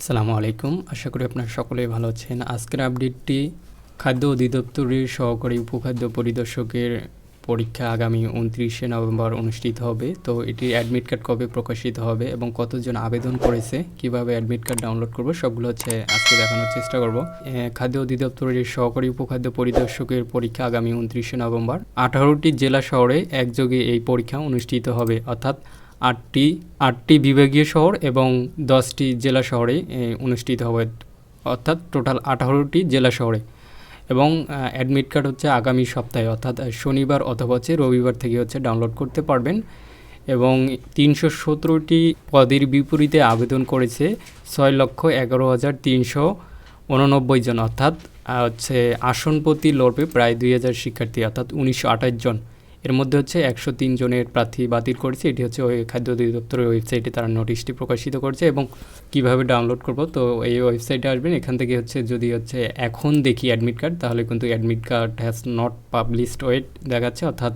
আসসালামু আলাইকুম। আশা করি আপনারা সকলেই ভালো আছেন। আজকের আপডেটটি খাদ্য অধিদপ্তরের সহকারী উপখাদ্য পরিদর্শকের পরীক্ষা আগামী উনত্রিশে নভেম্বর অনুষ্ঠিত হবে। তো এটির অ্যাডমিট কার্ড কবে প্রকাশিত হবে এবং কতজন আবেদন করেছে, কীভাবে অ্যাডমিট কার্ড ডাউনলোড করব, সবগুলো হচ্ছে আজকে দেখানোর চেষ্টা করব। খাদ্য অধিদপ্তরের সহকারী উপখাদ্য পরিদর্শকের পরীক্ষা আগামী উনত্রিশে নভেম্বর। আঠারোটি জেলা শহরে একযোগে এই পরীক্ষা অনুষ্ঠিত হবে। অর্থাৎ আটটি আটটি বিভাগীয় শহর এবং দশটি জেলা শহরে অনুষ্ঠিত হবে। অর্থাৎ টোটাল আঠারোটি জেলা শহরে। এবং অ্যাডমিট কার্ড হচ্ছে আগামী সপ্তাহে, অর্থাৎ শনিবার অথবা হচ্ছে রবিবার থেকে হচ্ছে ডাউনলোড করতে পারবেন। এবং তিনশো সতেরোটি পদের বিপরীতে আবেদন করেছে ছয় লক্ষ এগারো হাজার তিনশো উননব্বই জন। অর্থাৎ হচ্ছে আসন প্রতি লড়বে প্রায় দুই হাজার শিক্ষার্থী, অর্থাৎ উনিশশো আঠাশ জন। এর মধ্যে হচ্ছে একশো তিন জনের প্রার্থী বাতিল করেছে। এটি হচ্ছে ওই খাদ্য অধিদপ্তরের ওয়েবসাইটে তারা নোটিশটি প্রকাশিত করছে এবং কীভাবে ডাউনলোড করব, তো এই ওয়েবসাইটে আসবেন। এখান থেকে হচ্ছে যদি হচ্ছে এখন দেখি অ্যাডমিট কার্ড, তাহলে কিন্তু admit card has not published wait দেখাচ্ছে। অর্থাৎ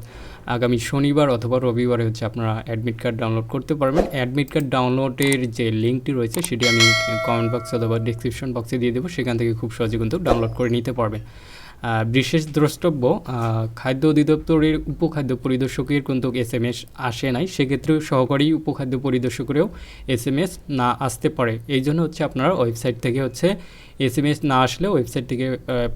আগামী শনিবার অথবা রবিবারে হচ্ছে আপনারা অ্যাডমিট কার্ড ডাউনলোড করতে পারবেন। অ্যাডমিট কার্ড ডাউনলোডের যে লিঙ্কটি রয়েছে, সেটি আমি কমেন্ট বক্সে অথবা ডিসক্রিপশন বক্সে দিয়ে দেবো। সেখান থেকে খুব সহজে কিন্তু ডাউনলোড করে নিতে পারবেন। বিশেষ দ্রষ্টব্য খাদ্য অধিদপ্তরের উপখাদ্য পরিদর্শকের কিন্তু এস এম এস আসে নাই। সেক্ষেত্রেও সহকারী উপখাদ্য পরিদর্শকেরও এস এম এস না আসতে পারে। এই জন্য হচ্ছে আপনারা ওয়েবসাইট থেকে হচ্ছে এস এম এস না আসলে ওয়েবসাইট থেকে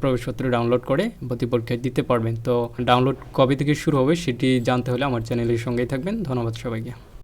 প্রবেশপত্র ডাউনলোড করে ভর্তি পরীক্ষা দিতে পারবেন। তো ডাউনলোড কবে থেকে শুরু হবে সেটি জানতে হলে আমার চ্যানেলের সঙ্গেই থাকবেন। ধন্যবাদ সবাইকে।